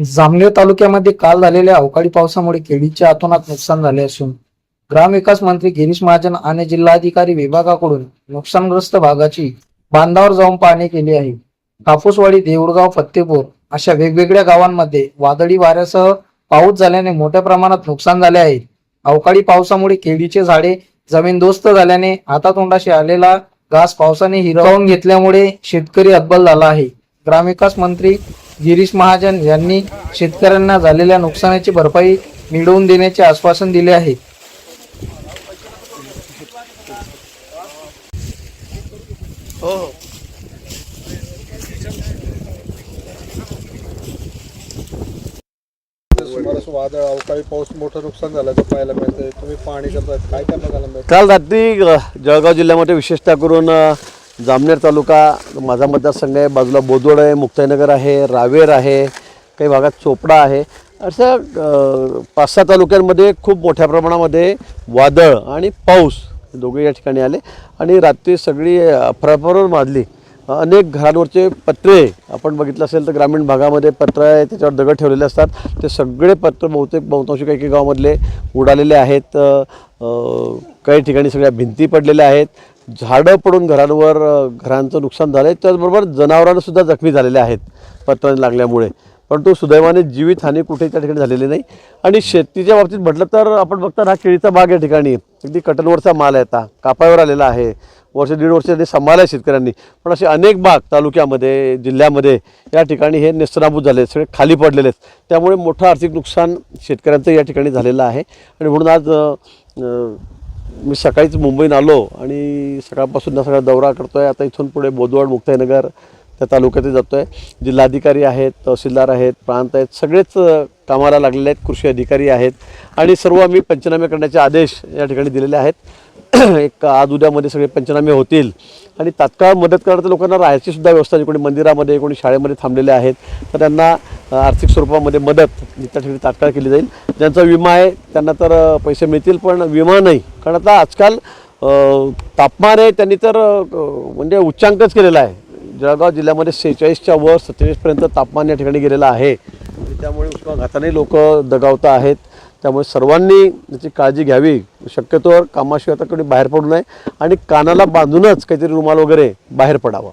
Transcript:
जामनेर तालुक्यामध्ये काल झालेल्या अवकाळी पावसामुळे केळीचे अतोनात नुकसान झाले असून ग्रामविकास मंत्री गिरीश महाजन आणि जिल्हाधिकारी विभागाकडून नुकसानग्रस्त भागाची बांधावर जाऊन पाहणी केली आहे. कापूसवाडी देऊळगाव फत्तेपूर अशा वेगवेगळ्या गावांमध्ये वादळी वाऱ्यासह पाऊस झाल्याने मोठ्या प्रमाणात नुकसान झाले आहे. अवकाळी पावसामुळे केळीचे झाडे जमीनदोस्त झाल्याने हातातोंडाशी आलेला घास पावसाने हिरवून घेतल्यामुळे शेतकरी हतबल झाला आहे. ग्रामविकास मंत्री गिरीश महाजन यांनी शेतकऱ्यांना झालेल्या नुकसानाची भरपाई मिळवून देण्याचे आश्वासन दिले आहे. सुमारे वादळ अवकाळी पाऊस मोठं नुकसान झाल्याचं पाहायला मिळतंय? तुम्ही पाहणी करताय काय काय बघायला मिळतं काल रात्री जळगाव जिल्ह्यामध्ये विशेषतः करून जामनेर तालुका माझा मतदारसंघ आहे बाजूला बोदोड आहे मुक्ताईनगर आहे रावेर आहे काही भागात चोपडा आहे. अशा पाच सहा तालुक्यांमध्ये खूप मोठ्या प्रमाणामध्ये वादळ आणि पाऊस दोघे या ठिकाणी आले. आणि रात्री सगळी अफराफर माजली. अनेक घरांवरचे पत्रे आपण बघितलं असेल तर ग्रामीण भागामध्ये पत्र आहे त्याच्यावर दगड ठेवलेले असतात. ते सगळे पत्र बहुतेक बहुतांशी काही काही गावामधले उडालेले आहेत. काही ठिकाणी सगळ्या भिंती पडलेल्या आहेत. झाडं पडून घरांवर घरांचं नुकसान झालं आहे त्याचबरोबर जनावरांसुद्धा जखमी झालेल्या आहेत पत्राने लागल्यामुळे. परंतु सुदैवाने जीवितहानी कुठेही त्या ठिकाणी झालेली नाही. आणि शेतीच्या बाबतीत म्हटलं तर आपण बघता हा केळीचा बाग या ठिकाणी. अगदी कटनवरचा माल आहे आता. कापावर आलेला आहे. वर्ष दीड वर्ष त्यांनी सांभाळलं आहे शेतकऱ्यांनी. पण असे अनेक बाग तालुक्यामध्ये जिल्ह्यामध्ये या ठिकाणी हे नेस्तनाबूत झाले आहेत, सगळे खाली पडलेले आहेत त्यामुळे मोठं आर्थिक नुकसान शेतकऱ्यांचं या ठिकाणी झालेलं आहे. आणि म्हणून आज मी सकाळीच मुंबईत आलो आणि सकाळपासून सगळा दौरा करतो आहे आता इथून पुढे बोदवड मुक्ताईनगर त्या तालुक्यातही जातो आहे जिल्हाधिकारी आहेत तहसीलदार आहेत प्रांत आहेत सगळेच कामाला लागलेले आहेत कृषी अधिकारी आहेत. आणि सर्व आम्ही पंचनामे करण्याचे आदेश या ठिकाणी दिलेले आहेत. एक आज उद्यामध्ये सगळे पंचनामे होतील. आणि तात्काळ मदत करणाऱ्या लोकांना राहायची सुद्धा व्यवस्था आहे. कोणी मंदिरामध्ये कोणी शाळेमध्ये थांबलेले आहेत. तर त्यांना आर्थिक स्वरूपामध्ये मदत त्या ठिकाणी तात्काळ केली जाईल. ज्यांचा विमा आहे त्यांना तर पैसे मिळतील पण विमा नाही. कारण आता आजकाल तापमान आहे त्यांनी तर म्हणजे उच्चांकच केलेला आहे. जळगाव जिल्ह्यामध्ये सेहेचाळीसच्या वर सत्तेचाळीसपर्यंत तापमान या ठिकाणी गेलेलं आहे. आणि त्यामुळे उष्माघाताने लोक दगावत आहेत. त्यामुळे सर्वांनी याची काळजी घ्यावी. शक्यतोवर कामाशिवाय आता कोणी बाहेर पडू नये. आणि कानाला बांधूनच काहीतरी रुमाल वगैरे बाहेर पडावं.